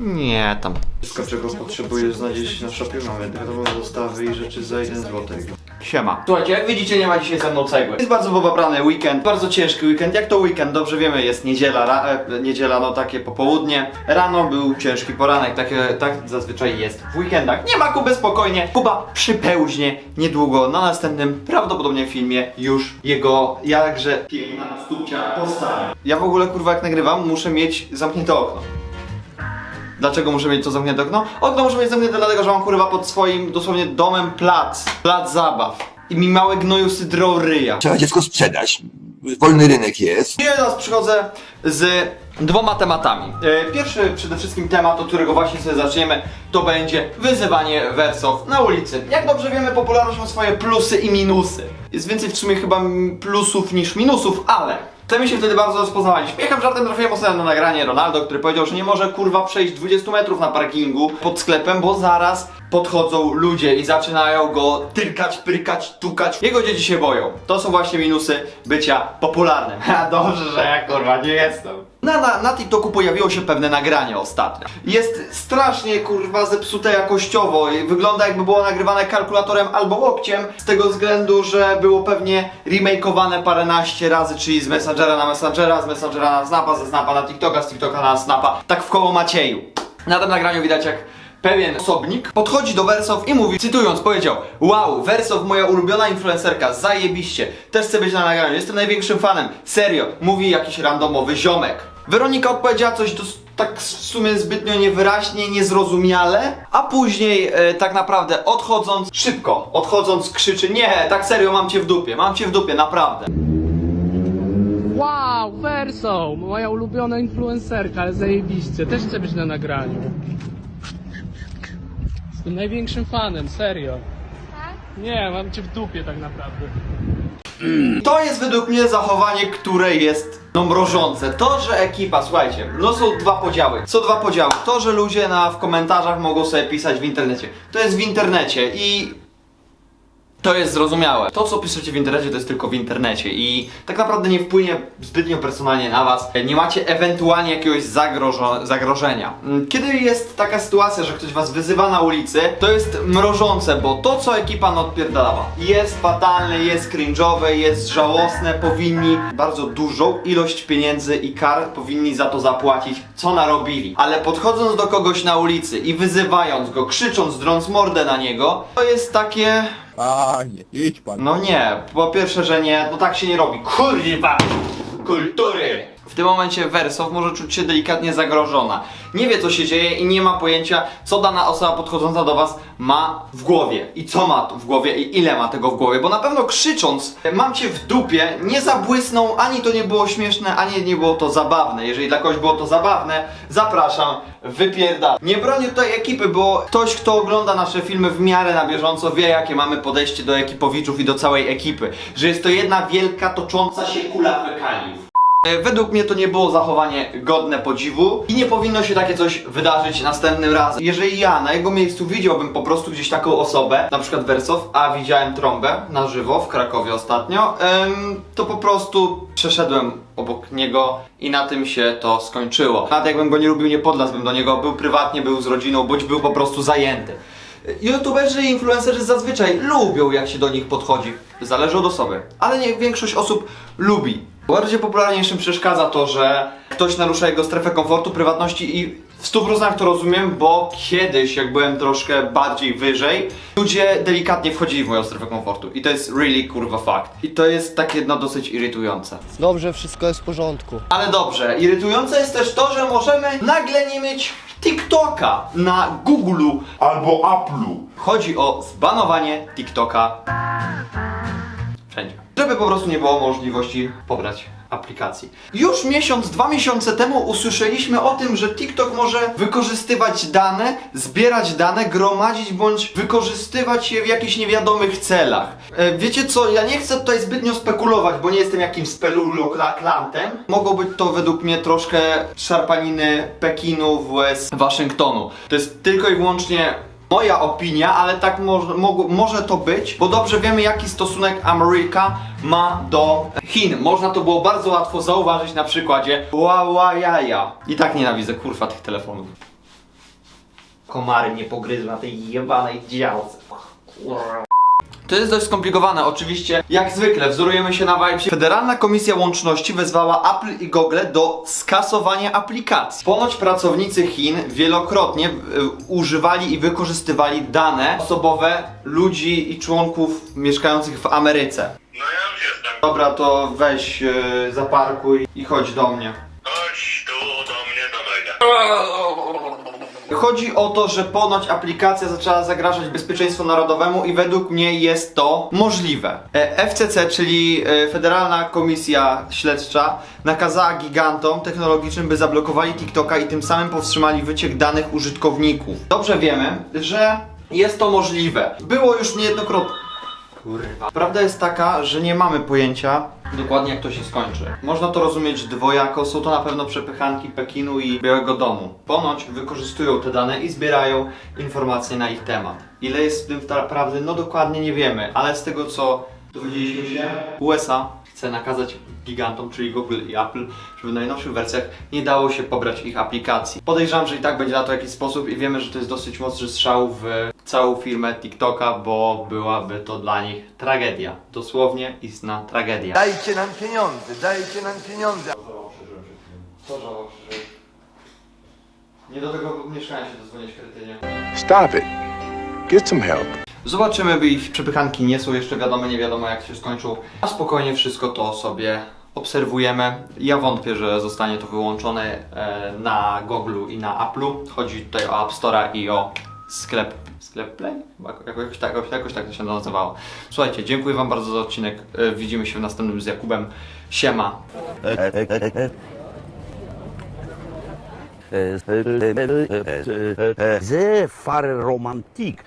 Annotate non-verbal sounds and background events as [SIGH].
Nie, tam. Wszystko czego potrzebujesz znaleźć na shopie mamy. Darmowe dostawy i rzeczy za 1 zł. Siema. Słuchajcie, jak widzicie nie ma dzisiaj ze mną cegły. Jest bardzo pobabrany weekend, bardzo ciężki weekend. Jak to weekend? Dobrze wiemy, jest niedziela, ra, e, niedziela no takie popołudnie. Rano był ciężki poranek, takie, tak zazwyczaj jest w weekendach. Nie ma Kuby spokojnie. Kuba przypełźnie niedługo na następnym prawdopodobnie filmie już jego jakże piękna stópcia postawi. Ja w ogóle kurwa jak nagrywam muszę mieć zamknięte okno. Dlaczego muszę mieć to zamknięte okno? Okno muszę mieć zamknięte dlatego, że mam kurwa pod swoim dosłownie domem plac. Plac zabaw. I mi małe gnojusy drą ryja. Trzeba dziecko sprzedać. Wolny rynek jest. I teraz przychodzę z dwoma tematami. E, Pierwszy przede wszystkim temat, od którego właśnie sobie zaczniemy, to będzie wyzywanie wersow na ulicy. Jak dobrze wiemy, popularność ma swoje plusy i minusy. Jest więcej w sumie chyba m- plusów niż minusów, ale to mi się wtedy bardzo rozpoznawali. Śmiechem, żartem trafiłem ostatnio na nagranie Ronaldo, który powiedział, że nie może kurwa przejść 20 metrów na parkingu pod sklepem, bo zaraz podchodzą ludzie i zaczynają go tyrkać, prykać, tukać. Jego dzieci się boją. To są właśnie minusy bycia popularnym. Ha, [LAUGHS] dobrze, że ja kurwa nie jestem. Na, na, na TikToku pojawiło się pewne nagranie ostatnio. Jest strasznie kurwa zepsute jakościowo. i Wygląda jakby było nagrywane kalkulatorem albo łokciem. Z tego względu, że było pewnie remakeowane paręnaście razy, czyli z Messengera na Messengera, z Messengera na Snapa, ze Snapa na TikToka, z TikToka na Snapa. Tak w koło Macieju. Na tym nagraniu widać jak pewien osobnik podchodzi do Wersow i mówi, cytując, powiedział Wow, Wersow, moja ulubiona influencerka, zajebiście, też chcę być na nagraniu, jestem największym fanem, serio, mówi jakiś randomowy ziomek. Weronika odpowiedziała coś dos- tak w sumie zbytnio niewyraźnie, niezrozumiale, a później e, tak naprawdę odchodząc, szybko, odchodząc krzyczy Nie, tak serio, mam cię w dupie, mam cię w dupie, naprawdę. Wow, Verso, moja ulubiona influencerka, ale zajebiście, też chcę być na nagraniu. Jestem największym fanem, serio. Nie, mam cię w dupie tak naprawdę. To jest według mnie zachowanie, które jest no mrożące. To, że ekipa, słuchajcie, no są dwa podziały. Są dwa podziały. To, że ludzie na, w komentarzach mogą sobie pisać w internecie. To jest w internecie i to jest zrozumiałe. To, co piszecie w internecie, to jest tylko w internecie i tak naprawdę nie wpłynie zbytnio personalnie na was. Nie macie ewentualnie jakiegoś zagrożo- zagrożenia. Mm, Kiedy jest taka sytuacja, że ktoś was wyzywa na ulicy, to jest mrożące, bo to, co ekipa odpierdalała, jest fatalne, jest cringe'owe, jest żałosne, powinni bardzo dużą ilość pieniędzy i kar powinni za to zapłacić, co narobili. Ale podchodząc do kogoś na ulicy i wyzywając go, krzycząc, drąc mordę na niego, to jest takie... Panie, idź pan. No nie, po pierwsze, że nie, no tak się nie robi. Kurwa! Kultury! W tym momencie Wersow może czuć się delikatnie zagrożona. Nie wie co się dzieje i nie ma pojęcia, co dana osoba podchodząca do was ma w głowie. I co ma w głowie i ile ma tego w głowie. Bo na pewno krzycząc, mam cię w dupie, nie zabłysnął, ani to nie było śmieszne, ani nie było to zabawne. Jeżeli dla kogoś było to zabawne, zapraszam, wypierdam. Nie bronię tutaj ekipy, bo ktoś, kto ogląda nasze filmy w miarę na bieżąco, wie jakie mamy podejście do ekipowiczów i do całej ekipy. Że jest to jedna wielka, tocząca się kula fekaliów. E, Według mnie to nie było zachowanie godne podziwu i nie powinno się takie coś wydarzyć następnym razem. Jeżeli ja na jego miejscu widziałbym po prostu gdzieś taką osobę, na przykład Wersow, a widziałem trąbę na żywo w Krakowie ostatnio, em, to po prostu przeszedłem obok niego i na tym się to skończyło. Nawet jakbym go nie lubił, nie podlazłbym do niego, był prywatnie, był z rodziną, bądź był po prostu zajęty. YouTuberzy i influencerzy zazwyczaj lubią jak się do nich podchodzi. Zależy od osoby. Ale nie większość osób lubi. Bardziej popularniejszym przeszkadza to, że ktoś narusza jego strefę komfortu, prywatności i w 100% to rozumiem, bo kiedyś, jak byłem troszkę bardziej wyżej, ludzie delikatnie wchodzili w moją strefę komfortu. I to jest really kurwa fakt. I to jest takie no dosyć irytujące. Dobrze, wszystko jest w porządku. Ale dobrze, irytujące jest też to, że możemy nagle nie mieć TikToka na Google'u albo Apple'u. Chodzi o zbanowanie TikToka. Żeby po prostu nie było możliwości pobrać aplikacji. Już miesiąc, dwa miesiące temu usłyszeliśmy o tym, że TikTok może wykorzystywać dane, zbierać dane, gromadzić bądź wykorzystywać je w jakichś niewiadomych celach. E, wiecie co, ja nie chcę tutaj zbytnio spekulować, bo nie jestem jakimś speluloklantem. Mogą być to według mnie troszkę szarpaniny Pekinu vs Waszyngtonu. To jest tylko i wyłącznie moja opinia, ale tak może, mogu- może to być, bo dobrze wiemy jaki stosunek Ameryka ma do Chin. Można to było bardzo łatwo zauważyć na przykładzie Huawei. I tak nienawidzę kurwa tych telefonów. komary nie pogryzły na tej jebanej działce. Kurwa. To jest dość skomplikowane, oczywiście. Jak zwykle, wzorujemy się na Vibesie. Federalna Komisja Łączności wezwała Apple i Google do skasowania aplikacji. Ponoć pracownicy Chin wielokrotnie y, używali i wykorzystywali dane osobowe ludzi i członków mieszkających w Ameryce. No ja już jestem. Dobra, to weź, yy, zaparkuj i chodź do mnie. Chodź tu do mnie, to dojdę. Chodzi o to, że ponoć aplikacja zaczęła zagrażać bezpieczeństwu narodowemu i według mnie jest to możliwe. E, FCC, czyli e, Federalna Komisja Śledcza, nakazała gigantom technologicznym, by zablokowali TikToka i tym samym powstrzymali wyciek danych użytkowników. Dobrze wiemy, że jest to możliwe. Było już niejednokrotnie. Kurwa. Prawda jest taka, że nie mamy pojęcia dokładnie jak to się skończy. Można to rozumieć dwojako, są to na pewno przepychanki Pekinu i Białego Domu. Ponoć wykorzystują te dane i zbierają informacje na ich temat. Ile jest w tym prawdy? No dokładnie nie wiemy, ale z tego co dowiedzieliśmy się, USA chce nakazać gigantom, czyli Google i Apple, żeby w najnowszych wersjach nie dało się pobrać ich aplikacji. Podejrzewam, że i tak będzie na to jakiś sposób i wiemy, że to jest dosyć mocny strzał w całą firmę TikToka, bo byłaby to dla nich tragedia. Dosłownie istna tragedia. Dajcie nam pieniądze, dajcie nam pieniądze. Co Nie do tego mieszkania się dozwonić kretynie. Stop it. Get some help. Zobaczymy, by ich przepychanki nie są jeszcze wiadome, nie wiadomo jak się skończą. A spokojnie wszystko to sobie obserwujemy. Ja wątpię, że zostanie to wyłączone e, na Google i na Apple'u. Chodzi tutaj o App Store'a i o sklep. Sklep Play? Jakoś tak, jakoś, tak to się nazywało. Słuchajcie, dziękuję Wam bardzo za odcinek. E, widzimy się w następnym z Jakubem. Siema. Ze fare romantic.